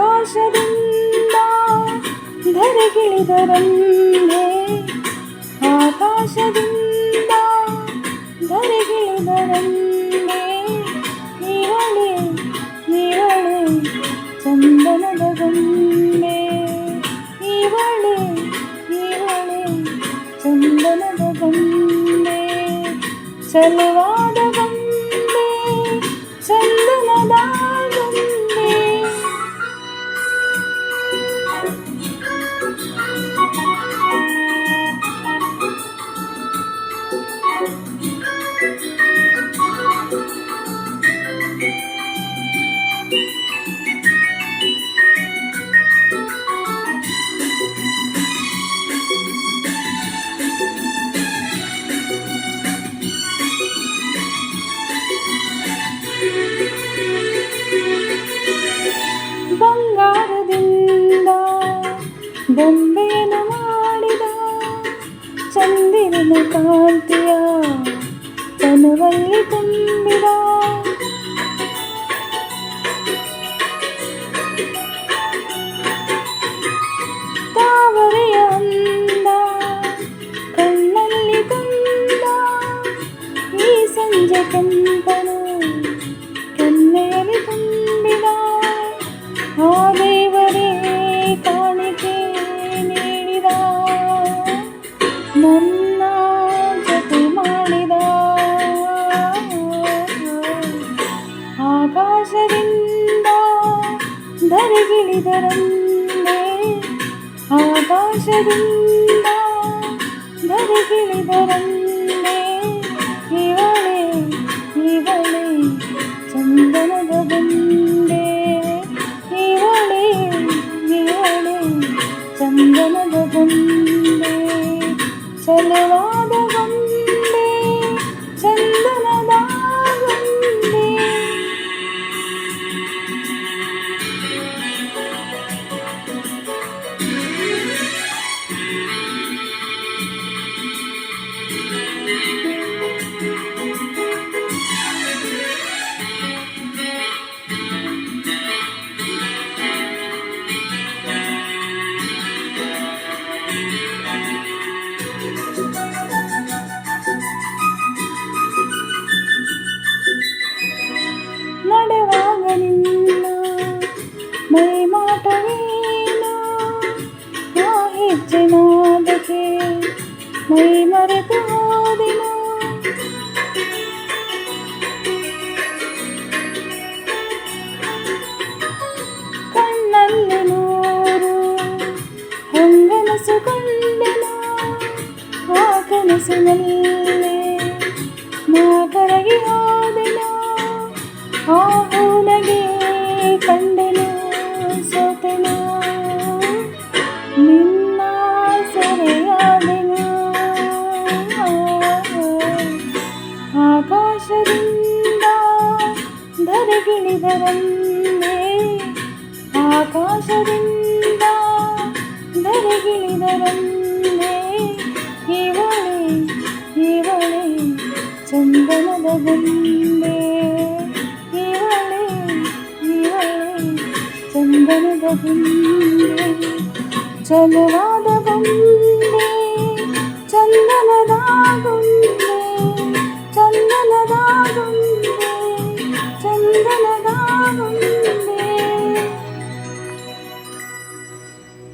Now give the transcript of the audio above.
ಆಕಾಶದಿಂದ ಧರೆಗಿಳಿದರಲ್ಲ చలువాడగం ಬೊಂಬೆಯನ್ನು ಮಾಡಿದ ಚಂದಿರನ ಕಾಂತಿಯ ತನವಲ್ಲಿ ತುಂಬಿದ ನನ್ನ ಜೊತೆ ಮಾಡಿದ ಆಕಾಶದಿಂದ ಧರೆಗಿಳಿದರಂದೇ ಆಕಾಶದಿಂದ ಧರೆಗಿಳಿದರಂದೇ ಹೆಜ್ಜೆನಾದಕ್ಕೆ ಮೈ ಮರೆತು ಹೋದೆನು ಕಣ್ಣಲ್ಲಿ ನೂರು ಹೊಂಗನಸು ಕಂಡೆನು ಆ ಕನಸಿನಲ್ಲಿ ಧರೆಗಿಳಿದರಂದೇ ಆಕಾಶದಿಂದ ಧರೆಗಿಳಿದರಂದೇ ಇವಳೆ ಇವಳೆ ಚಂದನದ ಗೊಂಬೆ ಇವಳೆ ಇವಳೆ ಚಂದನದ ಗೊಂಬೆ ಚಲವಾದ ಗೊಂಬೆ ಚಂದನದ ಗೊಂಬೆ ಚಂದನದ ಗೊಂಬೆ ಚಂದನದ ಗೊಂಬೆ